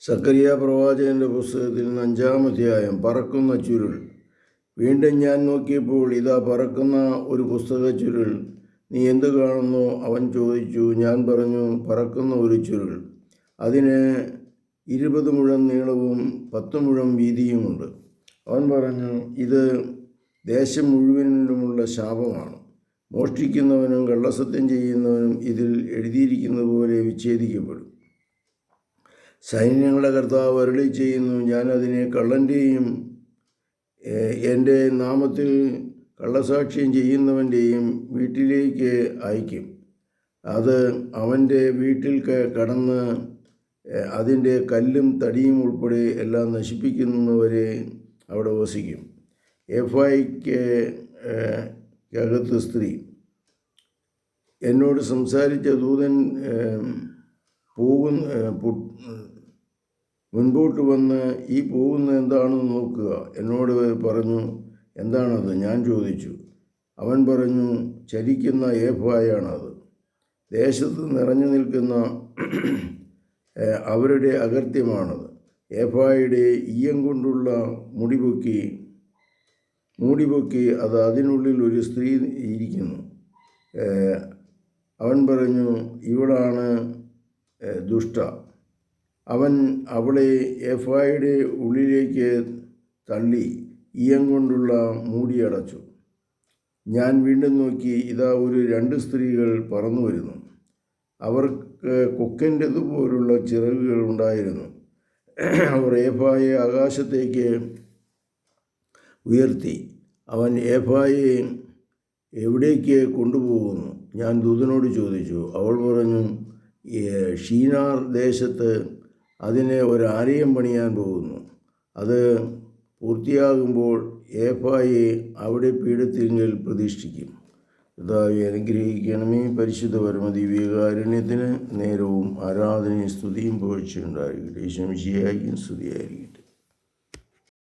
സക്കറിയ പ്രവാചകന്റെ പുസ്തകത്തിൽ നിന്ന് അഞ്ചാം അധ്യായം പറക്കുന്ന ചുരുൾ. വീണ്ടും ഞാൻ നോക്കിയപ്പോൾ ഇതാ പറക്കുന്ന ഒരു പുസ്തക ചുരുൾ. നീ എന്ത് കാണുന്നു? അവൻ ചോദിച്ചു. ഞാൻ പറഞ്ഞു പറക്കുന്ന ഒരു ചുരുൾ. അതിന് ഇരുപത് മുഴം നീളവും പത്ത് മുഴം വീതിയുമുണ്ട്. അവൻ പറഞ്ഞു ഇത് ദേശം മുഴുവനിലുമുള്ള ശാപമാണ്. മോഷ്ടിക്കുന്നവനും കള്ളസത്യം ചെയ്യുന്നവനും ഇതിൽ എഴുതിയിരിക്കുന്നത് പോലെ വിച്ഛേദിക്കപ്പെടും. സൈന്യങ്ങളുടെ കർത്താവ് അരുളി ചെയ്യുന്നു ഞാനതിനെ കള്ളന്റെയും എന്റെ നാമത്തിൽ കള്ളസാക്ഷ്യം ചെയ്യുന്നവന്റെയും വീട്ടിലേക്ക് അയക്കും അത് അവന്റെ വീട്ടിൽ കടന്ന് അതിന്റെ കല്ലും തടിയും ഉൾപ്പെടെ എല്ലാം നശിപ്പിക്കുന്നവരെ അവിടെ വസിക്കും. എഫ് ഐക്ക് അകത്ത് സ്ത്രീ. എന്നോട് സംസാരിച്ച ദൂതൻ പോകുന്ന മുൻപോട്ട് വന്ന് ഈ പോകുന്ന എന്താണെന്ന് നോക്കുക. എന്നോട് പറഞ്ഞു എന്താണത്? ഞാൻ ചോദിച്ചു. അവൻ പറഞ്ഞു ചലിക്കുന്ന ഏഫായാണത്. ദേശത്ത് നിറഞ്ഞു നിൽക്കുന്ന അവരുടെ അകൃത്യമാണത്. ഏഫായുടെ ഈയം കൊണ്ടുള്ള മുടിപൊക്കി മൂടിപൊക്കി അത് അതിനുള്ളിൽ ഒരു സ്ത്രീ ഇരിക്കുന്നു. അവൻ പറഞ്ഞു ഇവളാണ് ദുഷ്ട. അവൻ അവളെ എഫായുടെ ഉള്ളിലേക്ക് തള്ളി ഈയം കൊണ്ടുള്ള മൂടിയടച്ചു ഞാൻ വീണ്ടും നോക്കി ഇതാ ഒരു രണ്ട് സ്ത്രീകൾ പറന്നു വരുന്നു. അവർക്ക് കൊക്കന്റെതുപോലുള്ള ചിറകുകൾ ഉണ്ടായിരുന്നു. അവർ ഏഫായെ ആകാശത്തേക്ക് ഉയർത്തി. അവൻ ഏഫായെ എവിടേക്ക് കൊണ്ടുപോകുന്നു? ഞാൻ ദൂതനോട് ചോദിച്ചു. അവൾ പറഞ്ഞു "ഏ, ഷീനാർ ദേശത്ത് അതിനെ ആലയം പണിയാൻ പോകുന്നു. അത് പൂർത്തിയാകുമ്പോൾ ഏഫായെ അവിടെ പീഠത്തിങ്കൽ പ്രതിഷ്ഠിക്കും. കർത്താവെ അനുഗ്രഹിക്കണമേ പരിശുദ്ധ പരമതി വികാരുണ്യത്തിന് നേരവും ആരാധനയും സ്തുതിയും പോഴ്ചയുണ്ടായിരിക്കട്ടെ ശംശിയായിരിക്കും സ്തുതിയായിരിക്കട്ടെ.